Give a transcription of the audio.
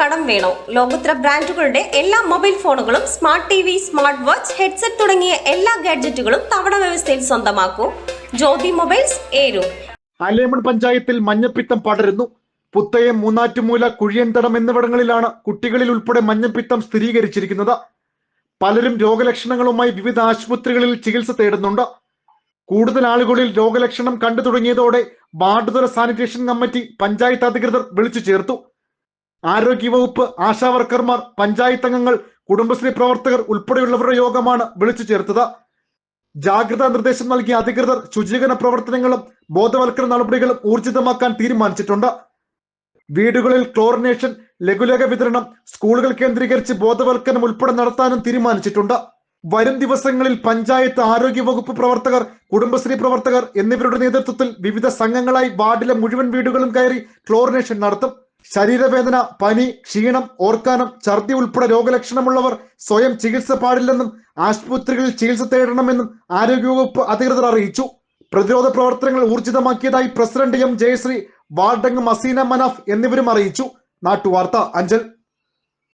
കടം വേണോ? ലോകോത്തര ബ്രാൻഡുകളുടെ എല്ലാ മൊബൈൽ ഫോണുകളും smart T V smart watch headset തുടങ്ങിയ എല്ലാ ഗാഡ്ജറ്റുകളും തവണ വ്യവസ്ഥയിൽ സ്വന്തമാക്കൂ. ജ്യോതി മൊബൈൽസ് ഏരു. അലേമൺ പഞ്ചായത്തിൽ മഞ്ഞപ്പിത്തം പടരുന്നു. പുത്തയം മൂന്നാറ്റുമൂല കുഴിയൻതടം എന്നിവിടങ്ങളിലാണ് കുട്ടികളിൽ ഉൾപ്പെടെ മഞ്ഞപ്പിത്തം സ്ഥിരീകരിച്ചിരിക്കുന്നത്. പലരും രോഗലക്ഷണങ്ങളുമായി വിവിധ ആശുപത്രികളിൽ ചികിത്സ തേടുന്നുണ്ട്. കൂടുതൽ ആളുകളിൽ രോഗലക്ഷണം കണ്ടു തുടങ്ങിയതോടെ വാർഡുതല സാനിറ്റേഷൻ കമ്മിറ്റി പഞ്ചായത്ത് അധികൃതർ വിളിച്ചു ചേർത്തു. ആരോഗ്യവകുപ്പ് ആശാവർക്കർമാർ പഞ്ചായത്ത് അംഗങ്ങൾ കുടുംബശ്രീ പ്രവർത്തകർ ഉൾപ്പെടെയുള്ളവരുടെ യോഗമാണ് വിളിച്ചു ചേർത്തത്. ജാഗ്രതാ നിർദ്ദേശം നൽകിയ അധികൃതർ ശുചീകരണ പ്രവർത്തനങ്ങളും ബോധവൽക്കരണ നടപടികളും ഊർജിതമാക്കാൻ തീരുമാനിച്ചിട്ടുണ്ട്. വീടുകളിൽ ക്ലോറിനേഷൻ ലഘുലേഖ വിതരണം സ്കൂളുകൾ കേന്ദ്രീകരിച്ച് ബോധവൽക്കരണം ഉൾപ്പെടെ നടത്താനും തീരുമാനിച്ചിട്ടുണ്ട്. വരും ദിവസങ്ങളിൽ പഞ്ചായത്ത് ആരോഗ്യ വകുപ്പ് പ്രവർത്തകർ കുടുംബശ്രീ പ്രവർത്തകർ എന്നിവരുടെ നേതൃത്വത്തിൽ വിവിധ സംഘങ്ങളായി വാർഡിലെ മുഴുവൻ വീടുകളും കയറി ക്ലോറിനേഷൻ നടത്തും. ശരീരവേദന പനി ക്ഷീണം ഓർക്കാനം ഛർദി ഉൾപ്പെടെ രോഗലക്ഷണമുള്ളവർ സ്വയം ചികിത്സ പാടില്ലെന്നും ആശുപത്രികളിൽ ചികിത്സ തേടണമെന്നും ആരോഗ്യവകുപ്പ് അധികൃതർ അറിയിച്ചു. പ്രതിരോധ പ്രവർത്തനങ്ങൾ ഊർജിതമാക്കിയതായി പ്രസിഡന്റ് എം ജയശ്രീ വാർഡംഗം മസീന മനാഫ് എന്നിവരും അറിയിച്ചു. നാട്ടുവാർത്ത അഞ്ചൽ.